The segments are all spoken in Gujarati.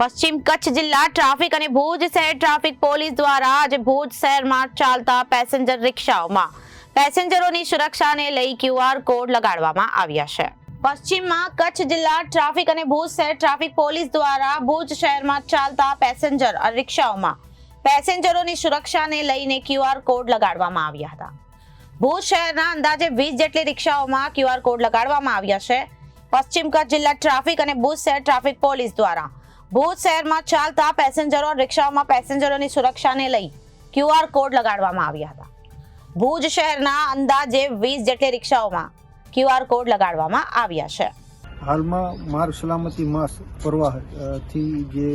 પશ્ચિમ કચ્છ જિલ્લા ટ્રાફિક અને ભુજ શહેર ટ્રાફિક પોલીસ દ્વારા આજે ભુજ શહેરમાં ચાલતા પેસેન્જર રિક્ષાઓમાં પેસેન્જરોની સુરક્ષાને લઈ ક્યુઆર કોડ લગાડવામાં આવ્યા છે. પશ્ચિમમાં કચ્છ જિલ્લા ટ્રાફિક અને ભુજ શહેર ટ્રાફિક પોલીસ દ્વારા ભુજ શહેરમાં ચાલતા પેસેન્જર રિક્ષાઓમાં પેસેન્જરોની સુરક્ષાને લઈને ક્યુઆર કોડ લગાડવામાં આવ્યા હતા. ભુજ શહેરના અંદાજે વીસ જેટલી રિક્ષાઓમાં ક્યુઆર કોડ લગાડવામાં આવ્યા છે. પશ્ચિમ કચ્છ જિલ્લા ટ્રાફિક અને ભુજ શહેર ટ્રાફિક પોલીસ દ્વારા ભુજ શહેરમાં ચાલતા પેસેન્જરો રિક્ષાઓમાં પેસેન્જરોની સુરક્ષાને લઈ ક્યુઆર કોડ લગાડવામાં આવ્યા હતા. ભુજ શહેરના અંદાજે વીસ જેટલી રિક્ષાઓમાં ક્યુઆર કોડ લગાડવામાં આવ્યા છે. હાલમાં માર્ગ સલામતી માસ પર્વથી જે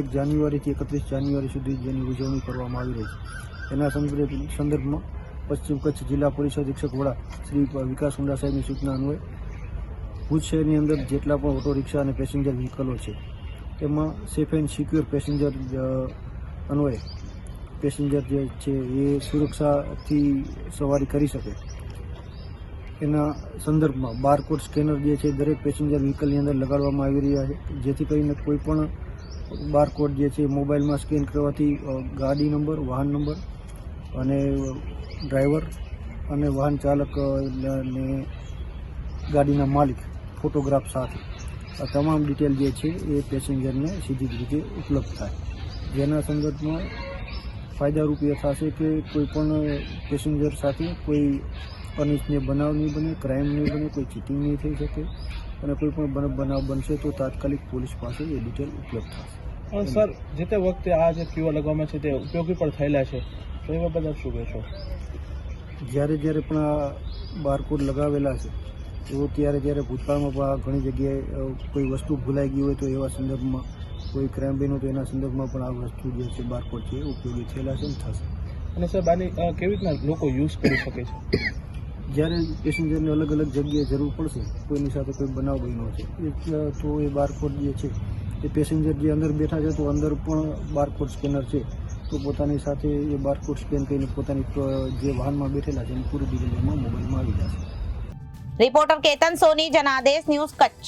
એક જાન્યુઆરીથી એકત્રીસ જાન્યુઆરી સુધી જેની ઉજવણી કરવામાં આવી રહી છે. એના સંદર્ભ સંદર્ભમાં પશ્ચિમ કચ્છ જિલ્લા પોલીસ અધિક્ષક વડા શ્રી વિકાસ હુંડા સાહેબની સૂચના અન્વયે ભુજ શહેરની અંદર જેટલા પણ ઓટો, રિક્ષા અને પેસેન્જર વ્હીકલો છે તેમાં સેફ એન્ડ સિક્યોર પેસેન્જર અન્વયે. પેસેન્જર જે છે એ સુરક્ષાથી સવારી કરી શકે. એના સંદર્ભમાં બારકોડ સ્કેનર જે છે દરેક પેસેન્જર વ્હીકલની અંદર લગાડવામાં આવી રહ્યા છે. જેથી કરીને કોઈ પણ બારકોડ જે છે મોબાઈલમાં સ્કેન કરવાથી ગાડી નંબર વાહન નંબર અને ડ્રાઈવર અને વાહન ચાલક અ, ને ગાડીના માલિક ફોટોગ્રાફ સાથે. તમામ ડિટેલ જે છે એ પેસેન્જરને સીધી જ રીતે ઉપલબ્ધ થાય. જેના સંદર્ભમાં ફાયદારૂપ એ થશે કે કોઈ પણ પેસેન્જર સાથે કોઈ અનિચ્છનીય બનાવ નહીં બને ક્રાઇમ નહીં બને કોઈ ચીટિંગ નહીં થઈ શકે અને કોઈ પણ બન- બનાવ બનશે તો તાત્કાલિક પોલીસ પાસે એ ડિટેલ ઉપલબ્ધ થશે. સર જે તે વખતે આ જે ક્યુઆર લગાવવામાં છે તે ઉપયોગી પણ થયેલા છે. તો એ બાબત શું કહેશો? જ્યારે જ્યારે પણ આ બારકોડ લગાવેલા છે તો ત્યારે ત્યારે ભૂતકાળમાં પણ ઘણી જગ્યાએ કોઈ વસ્તુ ભૂલાઈ ગઈ હોય તો એવા સંદર્ભમાં કોઈ ક્રાઇમ હોય તો એના સંદર્ભમાં પણ આ વસ્તુ જે છે બારકોડ છે એ ઉપયોગી થયેલા છે ને થશે. અને સાહેબ આની કેવી રીતના લોકો યુઝ કરી શકે છે? જ્યારે પેસેન્જરને અલગ અલગ જગ્યાએ જરૂર પડશે કોઈની સાથે કોઈ બનાવ બન્યો છે. તો એ બારકોડ જે છે એ પેસેન્જર જે અંદર બેઠા છે તો અંદર પણ બારકોડ સ્કેનર છે. તો પોતાની સાથે એ બારકોડ સ્કેન કરીને પોતાની જે વાહનમાં બેઠેલા છે એની પૂરી ડિટેલ એમાં મોબાઈલમાં આવી જશે. Reporter Ketan Soni Janadesh news Kutch.